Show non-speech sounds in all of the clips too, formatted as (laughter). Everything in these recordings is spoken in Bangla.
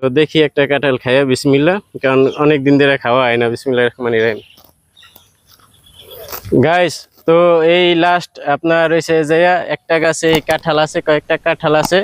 তো দেখি একটা কাঁঠাল খাইয়া বিসমিল্লা কারণ অনেক দিন ধরে খাওয়া হয় না বিসমিল্লা রহমান রাহিম। গাইস তো এই লাস্ট আপনার রয়েছে যে একটা গাছে কাঁঠাল আছে, কয়েকটা কাঁঠাল আছে।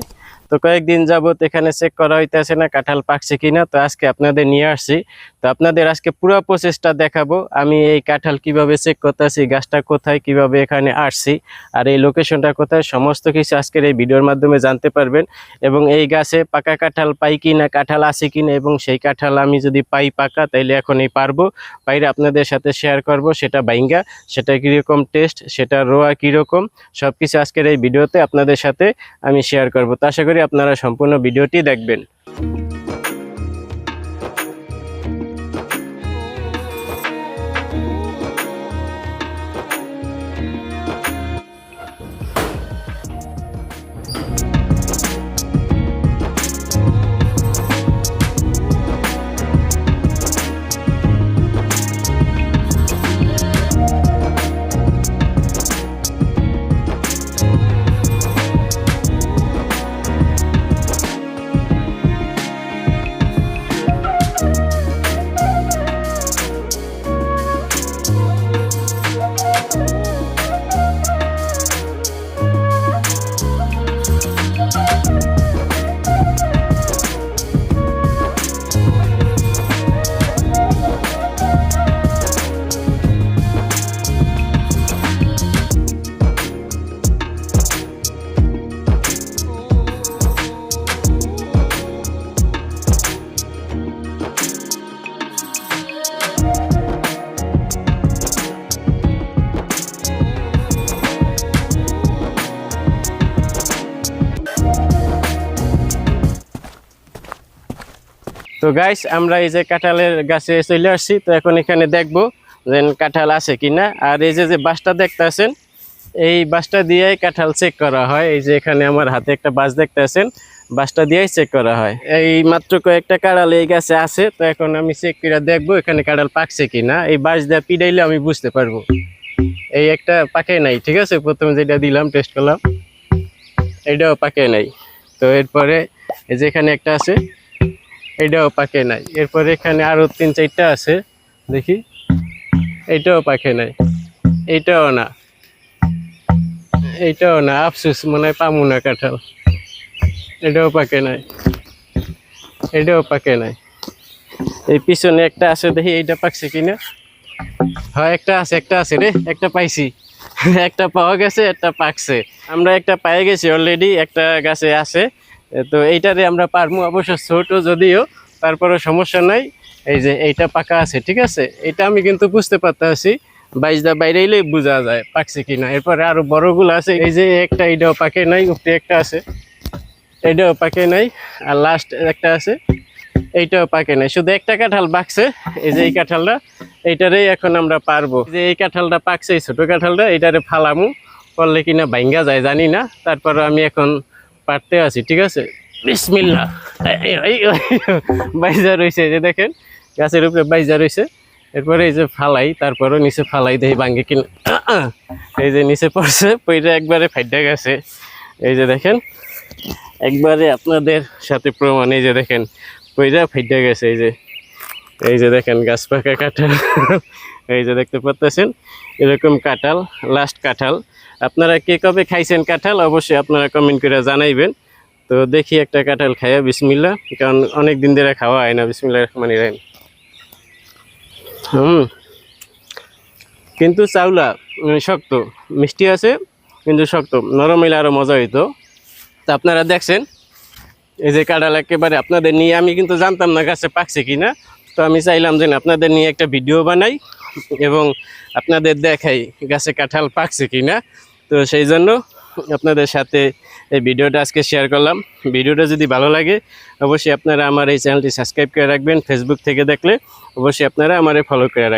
তো কয়েকদিন যাবত এখানে চেক করা হইতেছে না কাঁঠাল পাকছে কিনা, তো আজকে আপনাদের নিয়ে আসছি। তো আপনাদের আজকে পুরো প্রসেসটা দেখাবো, আমি এই কাঁঠাল কীভাবে চেক করতেছি, গাছটা কোথায়, কীভাবে এখানে আসছি, আর এই লোকেশনটা কোথায়, সমস্ত কিছু আজকের এই ভিডিওর মাধ্যমে জানতে পারবেন। এবং এই গাছে পাকা কাঁঠাল পাই কি না কাঁঠাল আছে কিনা, এবং সেই কাঁঠাল আমি যদি পাই পাকা, তাইলে এখন এই পারব। বাইরে আপনাদের সাথে শেয়ার করব, সেটা বাইঙ্গা, সেটা কীরকম টেস্ট সেটা রোয়া কীরকম সব কিছু আজকের এই ভিডিওতে আপনাদের সাথে আমি শেয়ার করব। তো আশা করি আপনারা সম্পূর্ণ ভিডিওটি দেখবেন। তো গাইস আমরা এই যে কাঁঠালের গাছে চলে আসছি, তো এখন এখানে দেখব যে কাঁঠাল আছে কিনা। আর এই যে যে বাসটা দেখতেছেন, এই বাসটা দিয়েই কাঁঠাল চেক করা হয়। এই যে এখানে আমার হাতে একটা বাস দেখতেছেন, বাসটা দিয়েই চেক করা হয়। এই মাত্র কয়েকটা কাঁড়াল এই গাছে আছে, তো এখন আমি চেক করে দেখব এখানে কাঁড়াল পাকছে কিনা। এই বাস দিয়ে পিডাইলে আমি বুঝতে পারব। এই একটা পাকে নাই, ঠিক আছে? প্রথমে যেটা দিলাম টেস্ট করলাম, এটাও পাকে নাই। তো এরপরে এই যে এখানে একটা আছে এইটাও পাকে নাই। এরপরে এখানে আরও তিন, চারটা আছে, দেখি। এইটাও পাকে নাই। এইটাও না। এইটাও না, আফসুস, মনে হয় পামু না কাঁঠাল। এটাও পাকে নাই। এটাও পাকে নাই। এই পিছনে একটা আছে, দেখি এইটা পাকছে কিনা। হ্যাঁ একটা আছে একটা আছে রে, একটা পাইছি। (laughs) একটা পাওয়া গেছে, একটা পাকছে। আমরা একটা পায়ে গেছি অলরেডি একটা গাছে আছে। তো এইটারে আমরা পারমু অবশ্য ছোট যদিও তারপরে সমস্যা নাই। এই যে এইটা পাকা আছে, ঠিক আছে? এটা আমি কিন্তু বুঝতে পারতেছি বাইশদা বাইরে এলেই বোঝা যায় পাকছে কিনা। এরপরে আরও বড়গুলো আছে, এই যে একটা এইটাও পাকে নাই, উপরে একটা আছে। এইটাও পাকে নাই, আর লাস্ট একটা আছে, এইটাও পাকে নাই। শুধু একটা কাঁঠাল পাকছে, এই যে এই কাঁঠালটা, এইটারেই এখন আমরা পারব। যে এই কাঁঠালটা পাকছে, এই ছোট কাঁঠালটা, এইটারে ফালামু করলে কিনা ভাঙ্গা যায়, জানি না। তারপর আমি এখন পারতে আছি, ঠিক আছে? বিসমিল্লা বাইজা রয়েছে যে দেখেন, গাছের উপরে বাইজা রয়েছে এরপরে এই যে ফালাই, তারপরও নিচে ফালাই দেই ভাঙ্গে কিনা এই যে নিচে পড়ছে পইটা একবারে ফাইডা গেছে। এই যে দেখেন, একবারে আপনাদের সাথে প্রমাণ, এই যে দেখেন, পইরা ফাইডা গেছে এই যে। এই যে দেখেন, গাছ পাকা কাঁঠাল এই যে দেখতে পাচ্ছেন এরকম কাঁঠাল লাস্ট কাঁঠাল। আপনারা কে কবে খাইছেন কাঁঠাল, অবশ্যই আপনারা কমেন্ট করে জানাইবেন। তো দেখি একটা কাঁঠাল খাইয়া বিসমিল্লা কারণ অনেক দিন ধরে খাওয়া হয় না বিসমিল্লা রহমান রাহিম। হুম। কিন্তু চাউলা শক্ত, মিষ্টি আছে, কিন্তু শক্ত, নরম হইলে আরও মজা হইতো। তা আপনারা দেখছেন, এই যে কাঁঠাল একেবারে আপনাদের নিয়ে, আমি কিন্তু জানতাম না গাছে পাকছে কিনা। তো আমি চাইলাম যে আপনাদের নিয়ে একটা ভিডিও বানাই। এবং আপনাদের দেখাই গাছে কাঁঠাল পাকছে কি না তো সেই জন্য আপনাদের সাথে এই ভিডিওটা আজকে শেয়ার করলাম। ভিডিওটা যদি ভালো লাগে, অবশ্যই আপনারা আমার এই চ্যানেলটি সাবস্ক্রাইব করে রাখবেন। ফেসবুক থেকে দেখলে অবশ্যই আপনারা আমার ফলো করে রাখবেন।